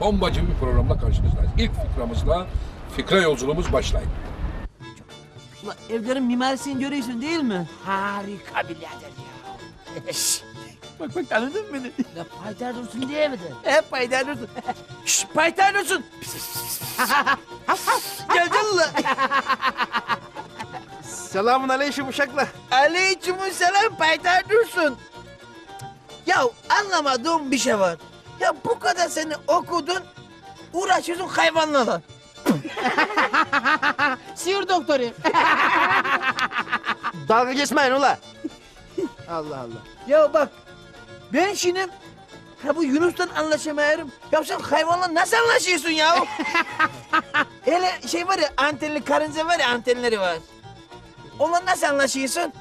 Bombacı bir programla karşınızdayız. İlk fikramızla fikre yolculuğumuz başlayın. Ulan evlerin mimarisini görüyorsun değil mi? Harika birader ya. Bak bak tanıdın mı beni? Ya Haydar Dursun diyemedin. Hep paytar dursun. Şşş paytar dursun. Gel gel ulan. Selamun aleyküm uşaklar. Aleykümselam paytar dursun. Ya anlamadığım bir şey var. Ya bu kadar seni okudun, uğraşıyorsun hayvanlarla. Sihir doktoru. Dalga geçmeyin ula. Allah Allah. Ya bak, ben şimdi ha bu Yunus'tan anlaşamıyorum. Ya sen hayvanla nasıl anlaşıyorsun ya? Hele şey var ya, antenli karınca var ya, antenleri var. Onunla nasıl anlaşıyorsun?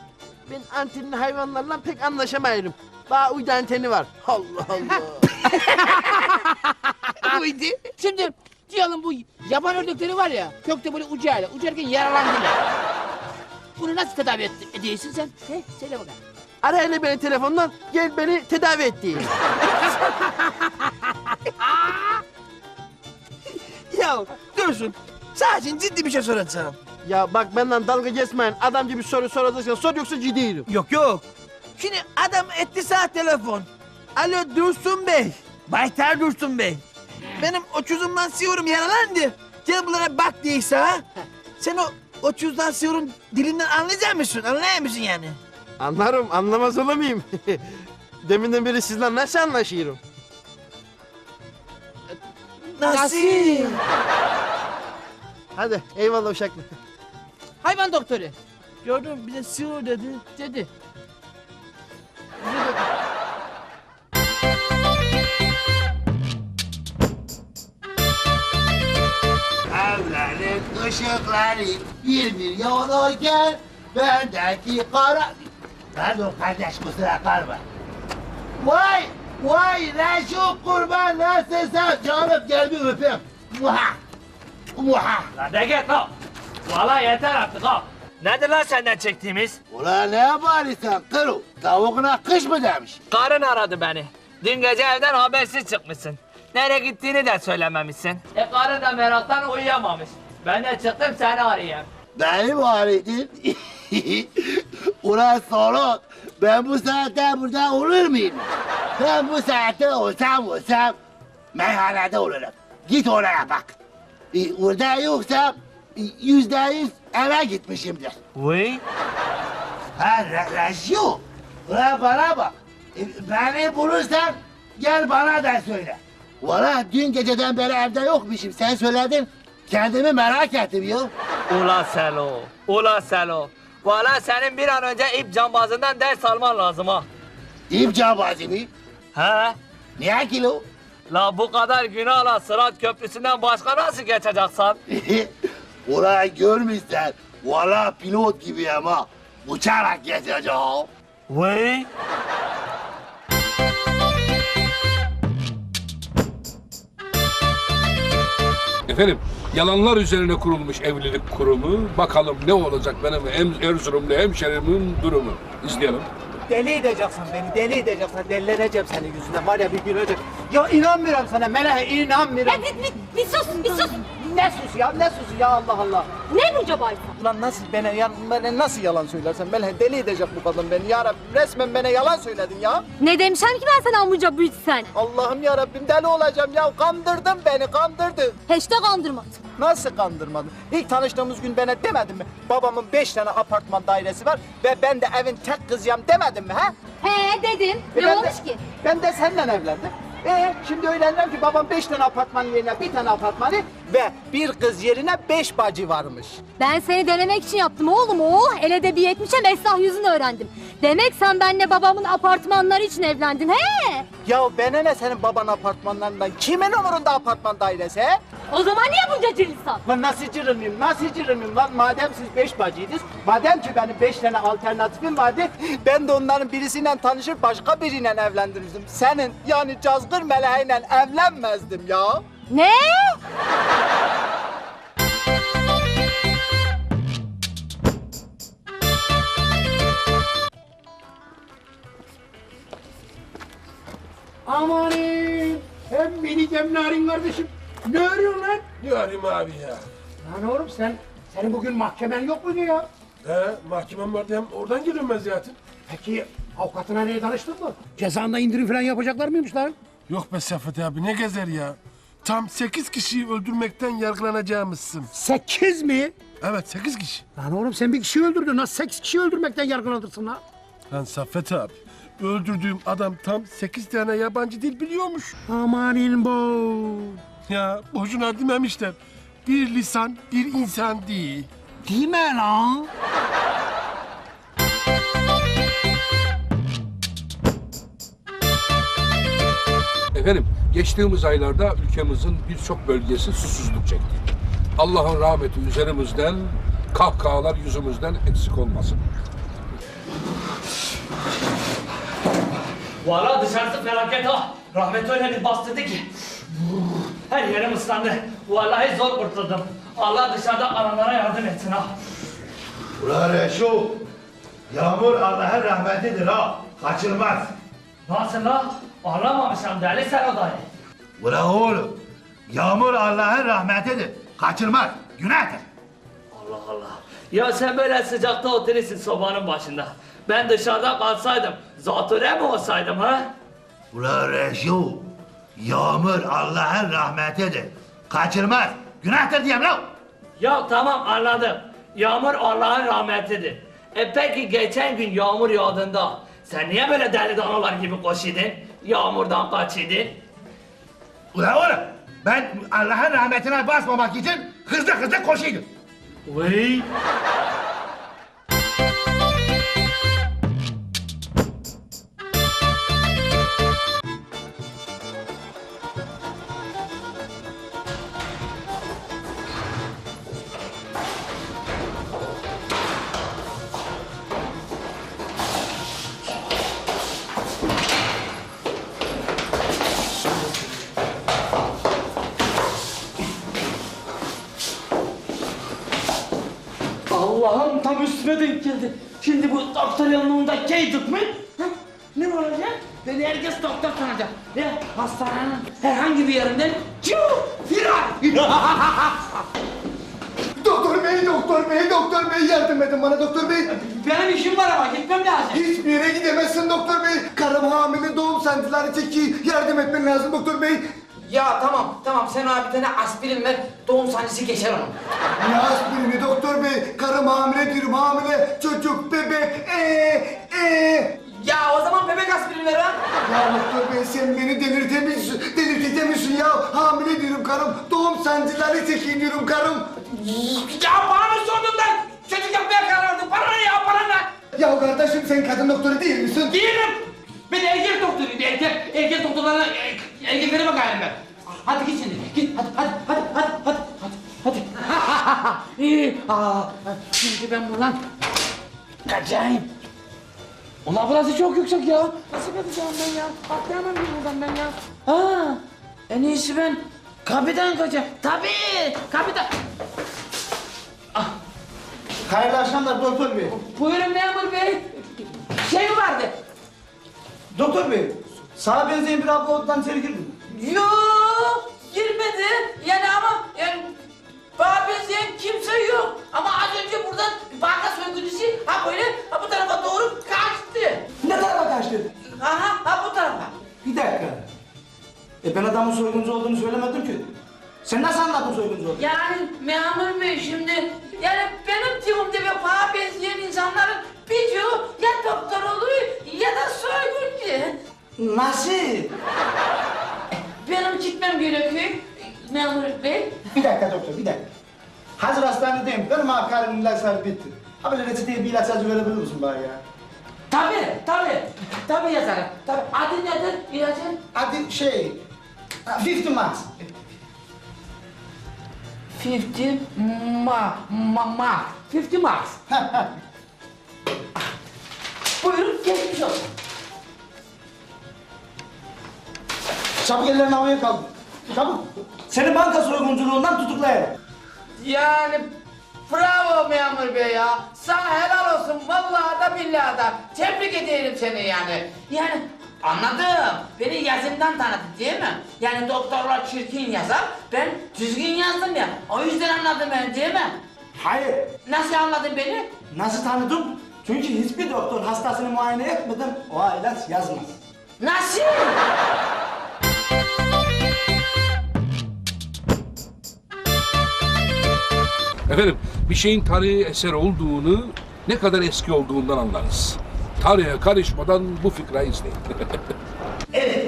Ben antenli hayvanlarla pek anlaşamıyorum. Daha uydu anteni var. Allah Allah. Buydu. Şimdi diyelim bu yaban ördekleri var ya kökte böyle ucuyla uçarken yaralandılar. Bunu nasıl tedavi et, ediyorsun sen? He? Söyle bakalım. Ara hele beni telefondan gel beni tedavi et diye. Ya dursun. Sadece ciddi bir şey soracağım. Ya bak benden dalga geçmeyin. Adam gibi soru soracaksan sor yoksa ciddiyim. Yok yok. Şimdi adam etti sağ telefon. Alo Dursun Bey. Baytar Dursun Bey. Benim o çözümden siyorum yaralandı. Gel bunlara bak diyeyse ha. Sen o o çözümden siyorum dilinden anlayacak mısın? Anlayar mısın yani? Anlarım anlamaz olur muyum? Deminden beri sizle nasıl anlaşıyorum? Nasıl? Hadi eyvallah uşaklar. Hayvan doktoru Gördün mü? bize siyor dedi. dedi. Işıkları bir bir yanarken bendeki kara... Pardon kardeş kusura kalma. Vay vay Reşo kurban nasılsın canım gel bir öpeyim. Muha. Muha. Lan de git lan. Valla yeter artık ha. Nedir lan senden çektiğimiz? Ulan ne bağırıyorsun kırı? Tavuğuna kış mı demiş? Karın aradı beni. Dün gece evden habersiz çıkmışsın. Nereye gittiğini de söylememişsin. E karın da meraktan uyuyamamış. Ben de çıktım seni arayayım. Beni mi arıyordun? Ulan sorun. Ben bu saatte burada olur muyum? Ben bu saatte olsam olsam meyhanede olurum. Git oraya bak. E, orada yoksa e, yüzde yüz eve gitmişimdir. Vay. Ha Re- Reşyo. Ulan bana bak. E, beni bulursan gel bana da söyle. Valla dün geceden beri evde yokmuşum. Sen söyledin. Kendimi merak ettim ya. Ula Selo. Ula Selo. Valla senin bir an önce ip cambazından ders alman lazım ha. İp cambazı mı? He? Niye kilo? La bu kadar günahla Sırat Köprüsü'nden başka nasıl geçeceksin? Ulan görmüşsen. Valla pilot gibi ama. Uçarak geçeceğim. Vay. Efendim, yalanlar üzerine kurulmuş evlilik kurumu. Bakalım ne olacak benim hem Erzurumlu hemşerimin durumu. İzleyelim. Deli edeceksin beni, deli edeceksin. Delileneceğim senin yüzünden. Var ya bir gün ölecek. Ya inanmıyorum sana Meleğe, inanmıyorum. Ya bir, bir, bir sus, bir sus. Ne sus ya, ne sus ya Allah Allah. Ne bu cabaysa? Ulan nasıl bana, ya, bana nasıl yalan söylersen Meleğe deli edecek bu kadın beni. Ya Rabbim resmen bana yalan söyledin ya. Ne demişim ki ben sana amca büyütsen? Allah'ım ya Rabbim deli olacağım ya. Kandırdın beni, kandırdın. Hiç de kandırmadım. Nasıl kandırmadın? İlk tanıştığımız gün bana demedin mi? Babamın beş tane apartman dairesi var ve ben de evin tek kızıyım demedin mi ha? He dedim. E Ne ben olmuş de, ki? Ben de seninle evlendim. E şimdi öğrendim ki babam beş tane apartman yerine bir tane apartmanı ve bir kız yerine beş bacı varmış. Ben seni denemek için yaptım oğlum. Oh el edebiyetmişe meslah yüzünü öğrendim. Demek sen benle babamın apartmanları için evlendin he? Ya bana ne senin baban apartmanlarından? Kimin umurunda apartman dairesi he? O zaman niye bunca cırılsan? Lan nasıl cırılmayayım, nasıl cırılmayayım lan? Madem siz beş bacıydınız, madem ki benim beş tane alternatifim vardı, ben de onların birisiyle tanışır başka biriyle evlendirirdim. Senin yani cazgır meleğiyle evlenmezdim ya. Ne? Amanın Hem minik hem narin kardeşim. Ne arıyorsun lan? Arayayım abi ya? Lan oğlum sen, senin bugün mahkemen yok muydu ya? He, mahkemem vardı hem oradan geliyorum ben zaten. Peki avukatına ne danıştın mı? Cezanda indirim falan yapacaklar mıymış lan? Yok be Saffet abi ne gezer ya? Tam sekiz kişiyi öldürmekten yargılanacağımızsın. Sekiz mi? Evet sekiz kişi. Lan oğlum sen bir kişi öldürdün. Nasıl sekiz kişi öldürmekten yargılanırsın lan? Lan Saffet abi öldürdüğüm adam tam sekiz tane yabancı dil biliyormuş. Amanin bu. Ya boşuna dememişler. Bir lisan bir insan değil. Değil mi lan? Efendim geçtiğimiz aylarda ülkemizin birçok bölgesi susuzluk çekti. Allah'ın rahmeti üzerimizden, kahkahalar yüzümüzden eksik olmasın. Valla dışarısı felaket ha. Rahmet öyle bir bastırdı ki. Her yerim ıslandı. Vallahi zor kurtuldum. Allah dışarıda alanlara yardım etsin ha. Ulan Reşo, yağmur Allah'ın rahmetidir ha, kaçılmaz. Nasıl la? Anlamamışım deli sen odayı. Ulan oğlum, yağmur Allah'ın rahmetidir, kaçılmaz, günahtır. Allah Allah. Ya sen böyle sıcakta oturursun sobanın başında. Ben dışarıda kalsaydım, zatüre mi olsaydım ha? Ulan Reşo, yağmur Allah'ın rahmetidir, kaçılmaz, günahtır diyeyim lan. Ya tamam anladım. Yağmur Allah'ın rahmetidir. E peki geçen gün yağmur yağdığında sen niye böyle deli danalar gibi koşuyordun? Yağmurdan kaçıyordun? Ulan oğlum, ben Allah'ın rahmetine basmamak için hızlı hızlı koşuydum. Vay. Üstüne denk geldi. Şimdi bu doktor yanında geydik mi? Ha? Ne olacak? Beni herkes doktor sanacak. Ve hastanenin herhangi bir yerinden ciu firar. Doktor bey, doktor bey, doktor bey yardım edin bana doktor bey. Benim işim var ama gitmem lazım. Hiçbir yere gidemezsin doktor bey. Karım hamile doğum sancıları çekiyor. Yardım etmen lazım doktor bey. Ya tamam tamam sen abi bir tane aspirin ver doğum sancısı geçer onun. Ne aspirini doktor bey? Karım hamile diyorum hamile. Çocuk, bebek, ee, ee. Ya o zaman bebek aspirini ver ha. Ya doktor bey sen beni delirtemiyorsun, delirtemiyorsun ya. Hamile diyorum karım. Doğum sancıları çekiyor diyorum karım. Ya bana mı sordun lan? Çocuk yapmaya karar verdim. Bana ne ya bana ne? Ya kardeşim sen kadın doktoru değil misin? Değilim. Ben erkek doktoruyum erkek. Erkek doktorlarına er- erkeklere bakayım ben. Hadi git şimdi. Git hadi hadi hadi hadi hadi hadi. Hadi. İyi. Aa, şimdi ben buradan kaçayım. Ulan burası çok yüksek ya. Nasıl kaçacağım ben ya? Atlayamam ki buradan ben ya. Ha, en iyisi ben kapıdan kaçayım. Tabii kapıdan. Hayırlı akşamlar doktor bey. Buyurun memur bey. Şey mi vardı? Doktor bey, sana benzeyen bir abla odadan içeri girdi. Yok girmedi. Yani ama yani bana benzeyen kimse yok. Ama az önce buradan banka soyguncusu ha böyle ha bu tarafa doğru kaçtı. Ne tarafa kaçtı? Aha ha bu tarafa. Bir dakika. E ben adamın soyguncu olduğunu söylemedim ki. Sen nasıl anladın soyguncu olduğunu? Yani memur bey şimdi Nasıl? Benim gitmem gerekiyor memur bey. Bir dakika doktor, bir dakika. Hazır hastanedeyim. Benim abi karımın ilaçları bitti. Ha böyle reçeteye bir ilaç yazı verebilir misin bana ya? Tabii tabii tabii yazarım. Tabii adı nedir ilacın? Hadi şey... ha, 50 marks. 50 ma ma ma 50 marks. Buyurun geçmiş olsun. Çabuk ellerini havaya kaldır. Çabuk. Seni banka soygunculuğundan tutuklayalım. Yani bravo memur bey ya. Sana helal olsun vallahi da billahi da. Tebrik ederim seni yani. Yani Anladım. Beni yazımdan tanıdı değil mi? Yani doktorlar çirkin yazar, ben düzgün yazdım ya. O yüzden anladın beni değil mi? Hayır. Nasıl anladın beni? Nasıl tanıdım? Çünkü hiçbir doktor hastasını muayene etmeden o ilaç yazmaz. Nasıl? Efendim bir şeyin tarihi eser olduğunu ne kadar eski olduğundan anlarız. Tarihe karışmadan bu fıkrayı izleyin. Evet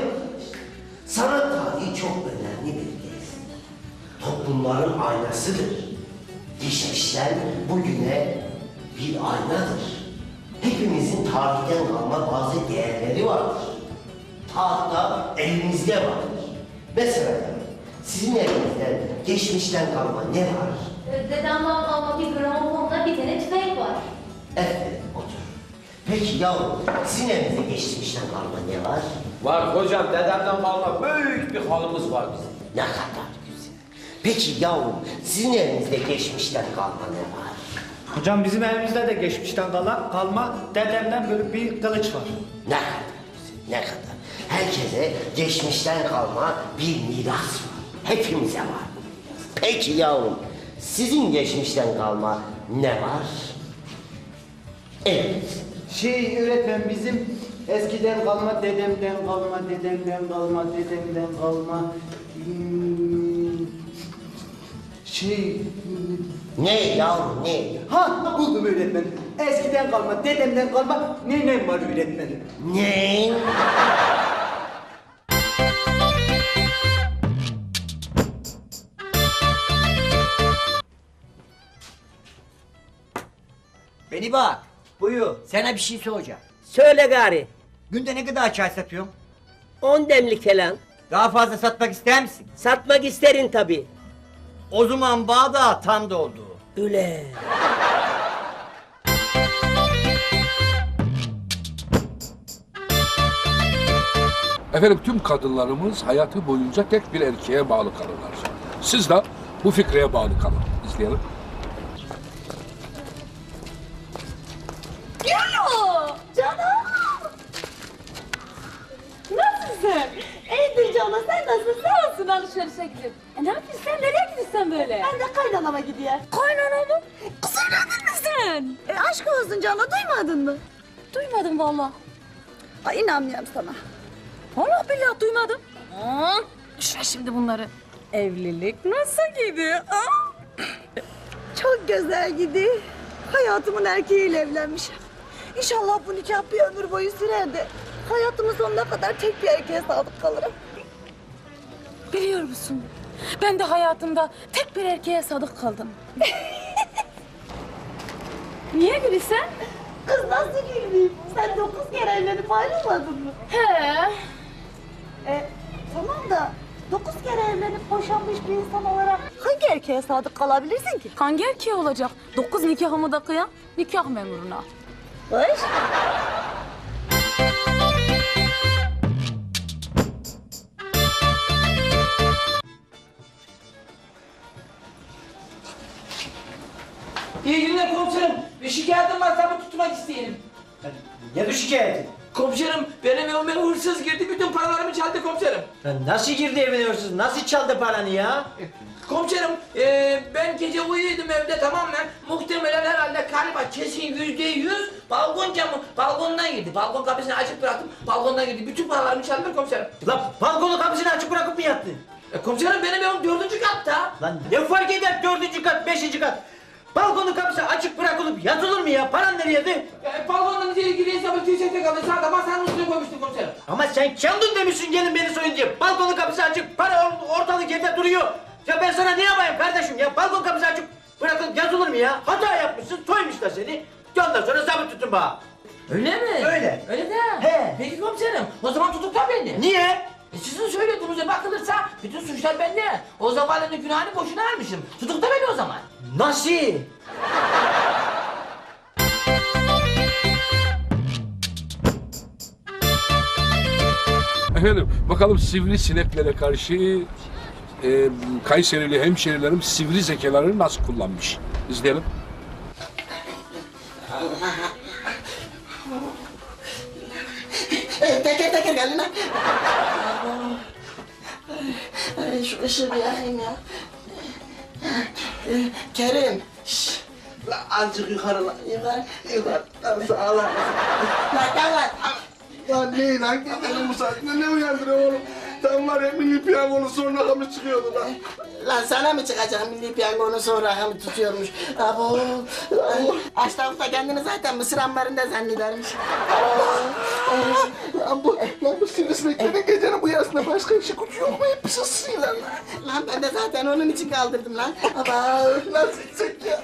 sanat tarihi çok önemli bir gez. Toplumların aynasıdır. Geçmişten bugüne bir aynadır. Hepimizin tarihten kalma bazı değerleri vardır. Tahta elimizde vardır. Mesela sizin elinizde geçmişten kalma ne var? Dedemden kalma bir gramofonda bir tane tüfek var. Evet, otur. Peki yavrum, sizin elinizde geçmişten kalma ne var? Var hocam dedemden kalma büyük bir halımız var bizim. Ne kadar güzel. Peki yavrum, sizin elinizde geçmişten kalma ne var? Hocam bizim evimizde de geçmişten kalan kalma dedemden böyle bir kılıç var. Ne kadar güzel, ne kadar. Herkese geçmişten kalma bir miras var. Hepimize var. Peki yavrum, sizin geçmişten kalma ne var? Evet. Şey öğretmen bizim eskiden kalma dedemden kalma dedemden kalma dedemden kalma hmm, şey Ne yavrum ne? ha buldum öğretmen. Eskiden kalma dedemden kalma nenem var öğretmenim. Ne? Beni bak. Buyur. Sana bir şey soracağım. Söyle gari. Günde ne kadar çay satıyorsun? On demlik falan. Daha fazla satmak ister misin? Satmak isterin tabi. O zaman bağda tam doldu. Üle. Efendim tüm kadınlarımız hayatı boyunca tek bir erkeğe bağlı kalırlar. Siz de bu fikreye bağlı kalın. İzleyelim. Nasılsın? İyidir canım sen nasılsın? Sağ olsun alışverişe gidip. E ne yapıyorsun sen? Nereye gidiyorsun böyle? Ben de kaynanama gidiyor. Kaynana mı? Kız evlendin mi sen? E, aşk olsun canım duymadın mı? Duymadım valla. Ay inanmıyorum sana. Vallahi billahi duymadım. Düşme şimdi bunları. Evlilik nasıl gidiyor? Aa? Çok güzel gidiyor. Hayatımın erkeğiyle evlenmişim. İnşallah bu nikah bir ömür boyu sürer de hayatımın sonuna kadar tek bir erkeğe sadık kalırım. Biliyor musun? Ben de hayatımda tek bir erkeğe sadık kaldım. Niye gülüyorsun? Kız nasıl gülmeyeyim? Sen dokuz kere evlenip ayrılmadın mı? He. E, tamam da dokuz kere evlenip boşanmış bir insan olarak hangi erkeğe sadık kalabilirsin ki? Hangi erkeği olacak? Dokuz nikahımı da kıyan nikah memuruna. Barış? İyi günler komiserim. Bir şikayetim var tabi tutmak isteyelim. Ne bu şikayeti? Komiserim benim evime hırsız girdi bütün paralarımı çaldı komiserim. nasıl girdi evine hırsız? Nasıl çaldı paranı ya? Komiserim eee, ben gece uyuyordum evde tamamen muhtemelen herhalde galiba kesin yüzde yüz balkon camı balkondan girdi. Balkon kapısını açık bıraktım balkondan girdi. Bütün paralarımı çaldılar komiserim. Lan balkonu kapısını açık bırakıp mı yattın? E, komiserim benim evim dördüncü katta. Lan ne fark eder dördüncü kat, beşinci kat? Balkonu kapısı açık bırakılıp yatılır mı ya? Paran nereye de? E, balkondan içeri giriyor sabah tüysekte kaldı sağda masanın üstüne koymuştum komiserim. Ama sen kendin demişsin gelin beni soyun diye. Balkonu kapısı açık, para or- ortalık yerde duruyor. Ya ben sana ne yapayım kardeşim ya? Balkon kapısı açık bırakılıp yatılır mı ya? Hata yapmışsın, soymuşlar seni. Ondan sonra zabıt tutun bana. Öyle mi? Öyle. Öyle de. He. Peki komiserim o zaman tutukla beni. Niye? E, sizin söylediğinize bakılırsa bütün suçlar bende. O zavalının günahını boşuna almışım. Tutukla beni o zaman. Nasıl? Efendim bakalım sivrisineklere karşı e, Kayserili hemşerilerim sivri zekalarını nasıl kullanmış. İzleyelim. Teker teker gelin lan. Ay, şu ışığı bir yakayım ya. Kerim. Şşş. Lan azıcık yukarı lan. Yukarı. Yukarı. Lan sağ ol. Lan gel lan. Lan ne lan gecenin bu saatinde ne uyandırıyor oğlum? Tam var ya milli piyangonun son rakamı çıkıyordu lan. Lan sana mı çıkacak milli piyangonun son rakamı tutuyormuş. Abo. Da kendini zaten Mısır ambarında zannedermiş. Lan bu, lan bu sivrisineklerin gecenin bu yarısında başka işi gücü yok mu? Hepsi ısırıyorlar lan. Lan ben de zaten onun için kaldırdım lan. Aba. Nasıl gidecek ya?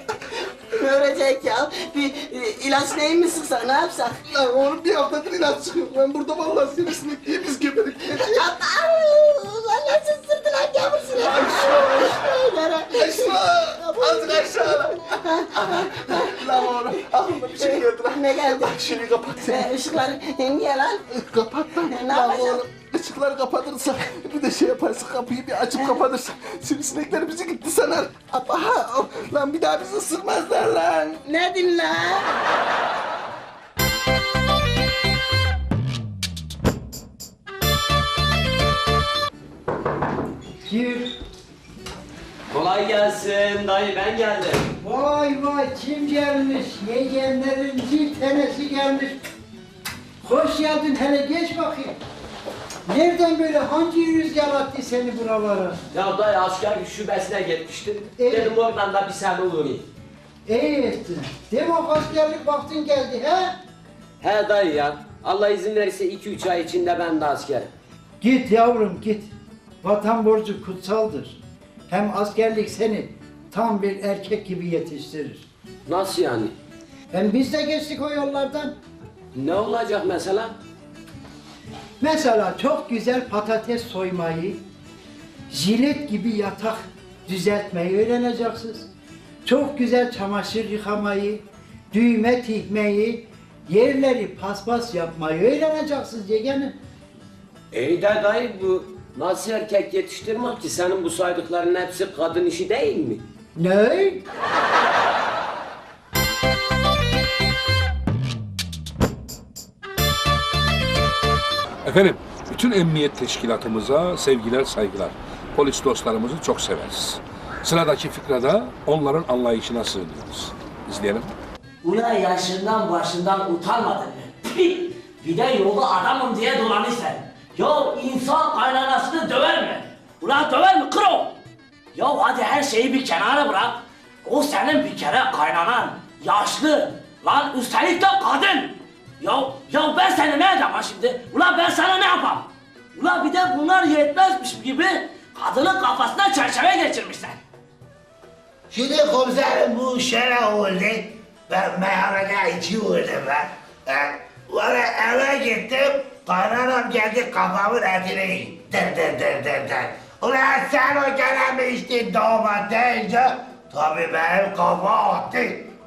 Ölecek ya. Bir e, ilaç neyi mi sıksak ne yapsak? Lan oğlum bir haftadır ilaç çıkıyor. Ben burada vallahi sivrisinek diye biz geberdik. Aba. Lan nasıl sırtı lan yavrusunu? Aşağı. Aşağı. Azıcık aşağı lan. Lan oğlum aklıma bir şey geldi lan. Ne geldi? Bak şunu kapat. Ee, ışıkları niye lan? Kapat lan. Ne Lan yapacağım? oğlum ışıkları kapatırsa bir de şey yaparsa kapıyı bir açıp kapatırsa sivrisinekler bizi gitti sanar. Aha, lan bir daha bizi ısırmazlar lan. Ne din lan? Gir. Kolay gelsin dayı ben geldim. Vay vay kim gelmiş? Yeğenlerin bir tanesi gelmiş. Hoş geldin hele geç bakayım. Nereden böyle hangi rüzgar attı seni buralara? Ya dayı askerlik şubesine gitmiştim. Evet. Dedim oradan da bir sen uğrayayım. İyi ettin. Demek askerlik vaktin geldi he? He dayı ya. Allah izin verirse 2-3 ay içinde ben de askerim. Git yavrum git. Vatan borcu kutsaldır. Hem askerlik seni tam bir erkek gibi yetiştirir. Nasıl yani? Hem biz de geçtik o yollardan. Ne olacak mesela? Mesela çok güzel patates soymayı, jilet gibi yatak düzeltmeyi öğreneceksiniz. Çok güzel çamaşır yıkamayı, düğme tikmeyi, yerleri paspas yapmayı öğreneceksiniz yeğenim. İyi de dayı bu nasıl erkek yetiştirmek ki? Senin bu saydıkların hepsi kadın işi değil mi? Ne? Efendim, bütün emniyet teşkilatımıza sevgiler, saygılar. Polis dostlarımızı çok severiz. Sıradaki fikrada onların anlayışına sığınıyoruz. İzleyelim. Ulan yaşından başından utanmadın mı? Pih! Bir de yolda adamım diye dolanırsan. Ya insan kaynanasını döver mi? Ulan döver mi kro? Ya hadi her şeyi bir kenara bırak. O senin bir kere kaynanan. Yaşlı. Lan üstelik de kadın. Ya, ya ben seni ne edeceğim şimdi? Ulan ben sana ne yapayım? Ulan bir de bunlar yetmezmiş gibi kadının kafasına çerçeve geçirmişler. Şimdi komiserim bu şöyle oldu. Ben meyhanede içiyordum ben. Ben sonra eve gittim. Kaynanam geldi kafamın etini yedi. Der der der der der. Ulan sen o gene mi içtin damat deyince tabii benim kafa attı.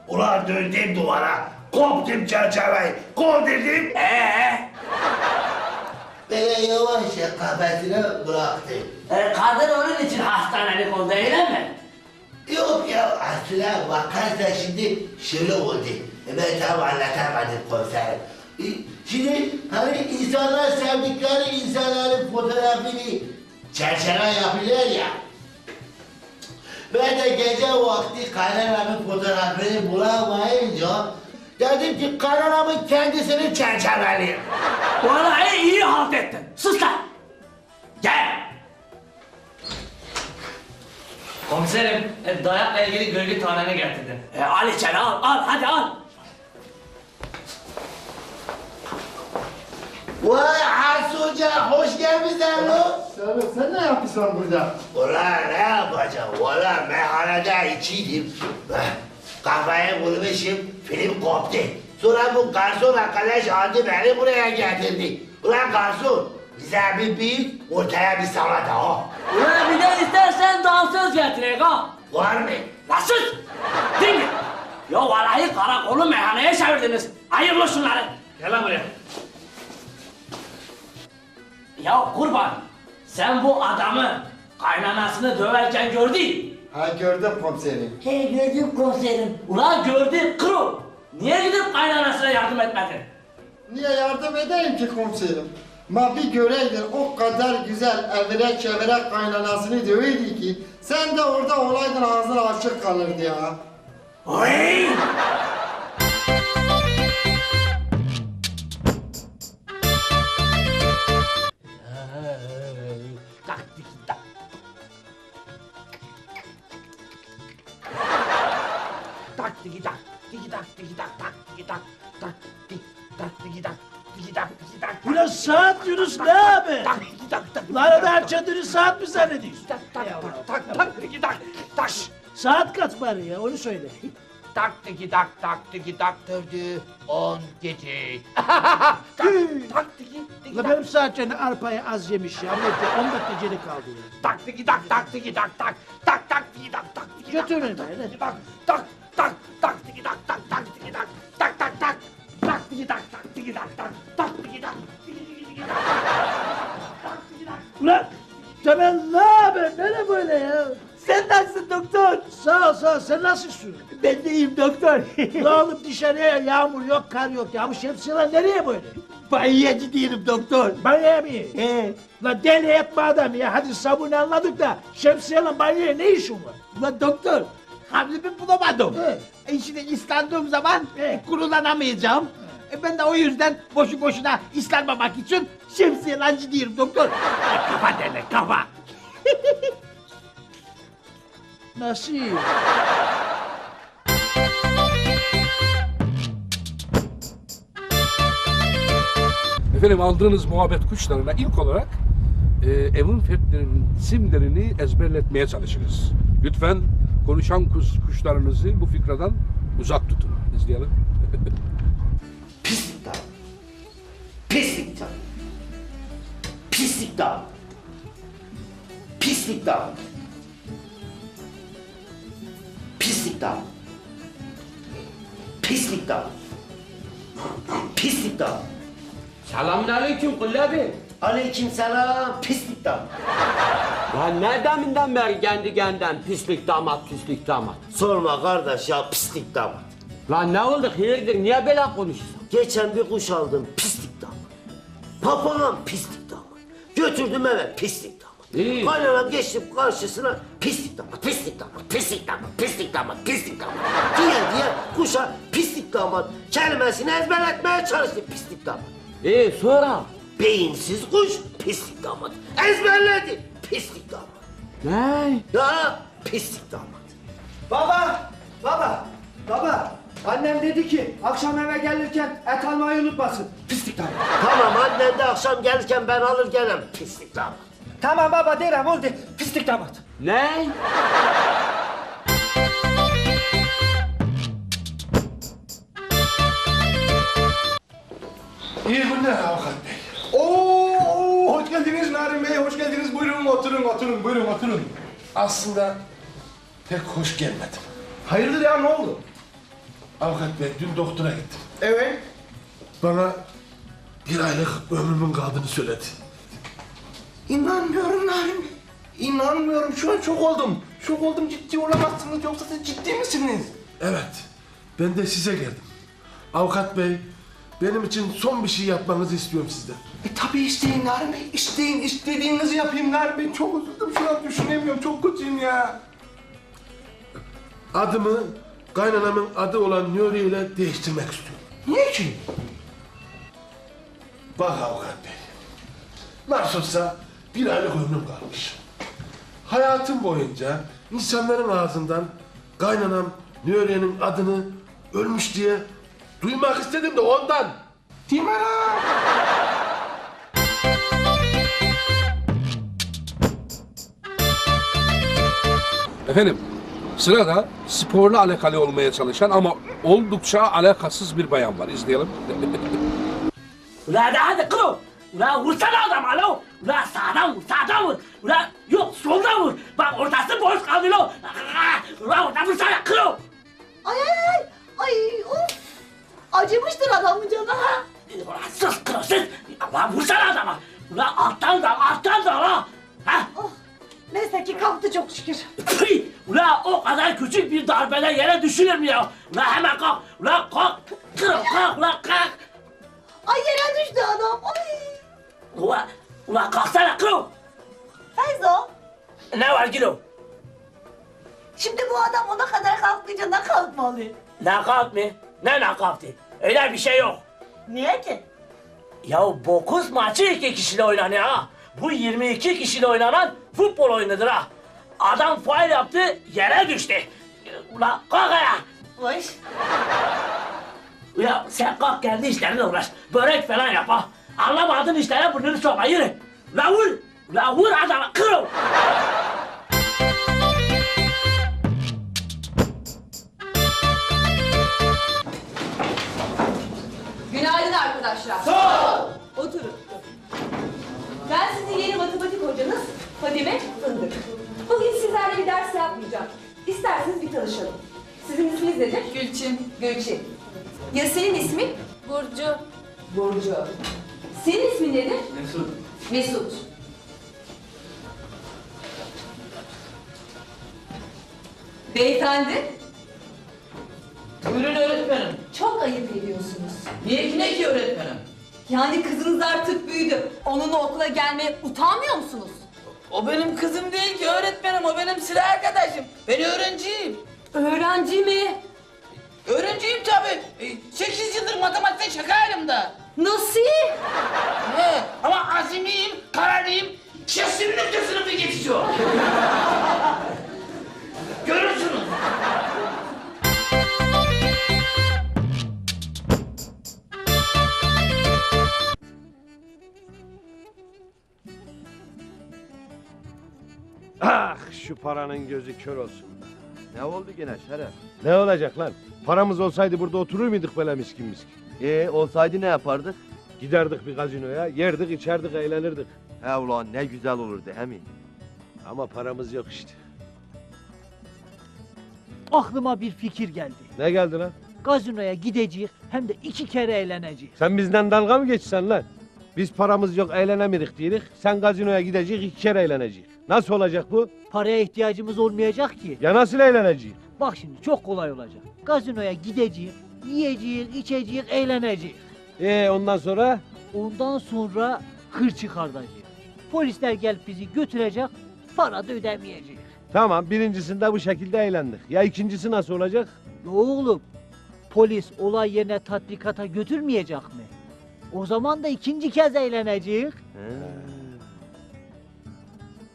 Ulan döndüm duvara. Koptum çerçeveyi. Kov dedim. Ee? Böyle yavaşça kafasını bıraktı. E, kadın onun için hastanelik oldu öyle mi? Yok ya aslında vakarsa şimdi şöyle oldu. E, Ben tam anlatamadım komiserim. Şimdi hani insanlar sevdikleri insanların fotoğrafını çerçeve yapıyorlar ya. Ben de gece vakti kaynanamın fotoğrafını bulamayınca dedim ki kaynanamın kendisini çerçeveleyim. Vallahi iyi halt ettin. Sus lan. Gel. Komiserim, e, dayakla ilgili görgü tanemi getirdim. E, al içeri al, al hadi al. Vay Hasuca hoş gelmişsin lan. Sen, sen ne yapıyorsun burada? Ulan ne yapacağım? Valla meyhanede içiydim. Eh, Kafayı bulmuşum, film koptu. Sonra bu garson arkadaş aldı beni buraya getirdi. Ulan garson, bize bir büyük, ortaya bir salata ha. Ulan bir de istersen dansöz getirek ha. Var mı? Lan sus. Dinle. Ya vallahi karakolu meyhaneye çevirdiniz. Ayırın şunları. Gel lan buraya. Ya kurban. Sen bu adamı kaynanasını döverken gördün. Ha gördüm komiserim. He gördüm komiserim. Ulan gördüm kuru. Niye gidip kaynanasına yardım etmedin? Niye yardım edeyim ki komiserim? Ma bir göreydin o kadar güzel evire çevire kaynanasını döveydi ki sen de orada olaydın ağzın açık kalırdı ya. Oy! Tak tiki tak. Tiki tak. Tiki tak tiki tak tak tiki tak. Tak tiki tak tiki tak. Tiki tak tiki tak. Ulan saat Yunus ne abi? Tak tiki tak tak. Lan adam kendini saat mi zannediyorsun? Tak tak tak tak tak tiki tak. Tak. Saat kaç bari ya onu söyle. Tak tiki tak tak tiki tak dördü on gece. tak tak La tak. benim saatçenin arpayı az yemiş ya. Ne de 10 dakika geri kaldı ya. Tak tiki tak tak tiki tak tak. Tak tak tiki tak tak tiki tak. Götürün tak, beni. tiki tak tak tak tak tiki tak tak tak tiki tak. Tak tak tak. Tak tiki tak tak tiki tak tak. Tak tiki tak. Tiki tiki tiki tak. Tak tiki tak. Ulan Temel ne haber? Nere böyle ya? Sen nasılsın doktor? Sağ ol sağ ol. Sen nasılsın? Ben de iyiyim doktor. La oğlum dışarıya yağmur yok, kar yok ya. Bu şemsiyeler nereye böyle? Banyoya gidiyorum doktor. Banyoya mı? He. La deli etme adam ya. Hadi sabun anladık da şemsiyeyle banyoya ne işin var? Ulan doktor, hamlemi bulamadım. He. E şimdi ıslandığım zaman e, kurulanamayacağım. E ben de o yüzden boşu boşuna ıslanmamak için şemsiye lancı diyorum doktor. Kafa derler kafa. Nasıl? Efendim aldığınız muhabbet kuşlarına ilk olarak e, evin fertlerinin isimlerini ezberletmeye çalışırız. Lütfen konuşan kuş, kuşlarınızı bu fikradan uzak tutun. İzleyelim. Pislik dağ. Pislik dağ. Pislik dağ. Pislik dağ. Pislik dağ. Pislik dağ. Pislik dağ. Selamünaleyküm kullabi. Aleyküm selam. Pislik dağ. Lan ne deminden beri kendi kendinden pislik damat pislik damat. Sorma kardeş ya pislik damat. Lan ne oldu hayırdır niye böyle konuşuyorsun? Geçen bir kuş aldım pislik damat. Papağan pislik damat. Götürdüm eve pislik damat. İyi. Kaynanam geçtim karşısına pislik damat, pislik damat, pislik damat, pislik damat, pislik damat. Diye diye kuşa pislik damat kelimesini ezberletmeye çalıştı pislik damat. İyi sonra? Beyinsiz kuş pislik damat. Ezberledi pislik damat. Ne? Ya pislik damat. Baba, baba, baba. Annem dedi ki akşam eve gelirken et almayı unutmasın. Pislik damat. Tamam annen de akşam gelirken ben alır gelirim pislik damat. Tamam baba derim oldu. Pislik damat. Ne? İyi günler avukat bey. Oo, hoş geldiniz Narin Bey, hoş geldiniz. Buyurun oturun, oturun, buyurun oturun. Aslında pek hoş gelmedim. Hayırdır ya, ne oldu? Avukat bey dün doktora gittim. Evet. Bana bir aylık ömrümün kaldığını söyledi. İnanmıyorum Narin Bey. İnanmıyorum, şu an şok oldum. Şok oldum, ciddi olamazsınız. Yoksa siz ciddi misiniz? Evet, ben de size geldim. Avukat bey, benim için son bir şey yapmanızı istiyorum sizden. E tabii isteyin Narin Bey, isteyin. istediğinizi yapayım Narin Bey. Çok üzüldüm, şu an düşünemiyorum. Çok kötüyüm ya. Adımı kaynanamın adı olan Nuri ile değiştirmek istiyorum. Niçin? Bak avukat bey, nasıl olsa bir aylık ömrüm kalmış. Hayatım boyunca insanların ağzından kaynanam Nuriye'nin adını ölmüş diye duymak istedim de ondan. Değil mi lan? Efendim sırada sporla alakalı olmaya çalışan ama oldukça alakasız bir bayan var. İzleyelim. Ulan hadi hadi kıro. Ulan vursana adam alo. Ulan sağdan vur sağdan vur. Ulan yok soldan vur. Bak ortası boş. Ah, Ulan orada vursana kıro. Ay ay ay. Ay of. Acımıştır adamın canı ha. Ulan sus kıro sus. Ulan vursana adama. Ulan alttan da alttan da la. Ha? Oh. Neyse ki kalktı çok şükür. Pıy! Ulan o kadar küçük bir darbeden yere düşülür mü ya? Ulan hemen kalk. Ulan kalk. Kıro kalk ulan kalk. Ay yere düştü adam. Ay. Ula, ula kalksana kırıl. Feyzo, Ne var gülüm? şimdi bu adam ona kadar kalkmayınca ne kalkmalı? Nakavt mı? Ne nakavtı? Öyle bir şey yok. Niye ki? Ya bokuz maçı iki kişiyle oynanıyor ha. Bu 22 kişiyle oynanan futbol oyunudur ha. Adam faal yaptı, yere düştü. Ula kalk ayağa. Vay. Ya sen kalk kendi işlerine uğraş. Börek falan yap ha. Anlamadığın işlere burnunu sokma yürü. La vur. La vur adamı kırıl. Günaydın arkadaşlar. Sağ ol. Oturun. Ben sizin yeni matematik hocanız Fadime Fındık. Bugün sizlerle bir ders yapmayacağım. İsterseniz bir tanışalım. Sizin isminiz nedir? Gülçin. Gülçin. Ya senin ismin? Burcu. Burcu. Senin ismin nedir? Mesut. Mesut. Beyefendi? Buyurun öğretmenim. Çok ayıp ediyorsunuz. Niye ki ne ki öğretmenim? Yani kızınız artık büyüdü. Onunla okula gelmeye utanmıyor musunuz? O benim kızım değil ki öğretmenim, o benim sıra arkadaşım. Ben öğrenciyim. Öğrenci mi? Öğrenciyim tabii. Sekiz yıldır matematikte şakayım da. Nasıl? Paranın gözü kör olsun. Ne oldu gene Şeref? Ne olacak lan? Paramız olsaydı burada oturur muyduk böyle miskin miskin? Ee olsaydı ne yapardık? Giderdik bir gazinoya, yerdik, içerdik, eğlenirdik. He ulan ne güzel olurdu he mi? Ama paramız yok işte. Aklıma bir fikir geldi. Ne geldi lan? Gazinoya gideceğiz hem de iki kere eğleneceğiz. Sen bizden dalga mı geçsen lan? Biz paramız yok, eğlenemirik diyedik. Sen gazinoya gidecek, iki kere eğlenecek. Nasıl olacak bu? Paraya ihtiyacımız olmayacak ki. Ya nasıl eğlenecek? Bak şimdi çok kolay olacak. Gazinoya gideceğiz, yiyeceğiz, içeceğiz, eğleneceğiz. Ee ondan sonra? Ondan sonra hır çıkartacağız. Polisler gelip bizi götürecek, para da ödemeyeceğiz. Tamam, birincisinde bu şekilde eğlendik. Ya ikincisi nasıl olacak? Ya oğlum, polis olay yerine tatbikata götürmeyecek mi? O zaman da ikinci kez eğleneceğiz.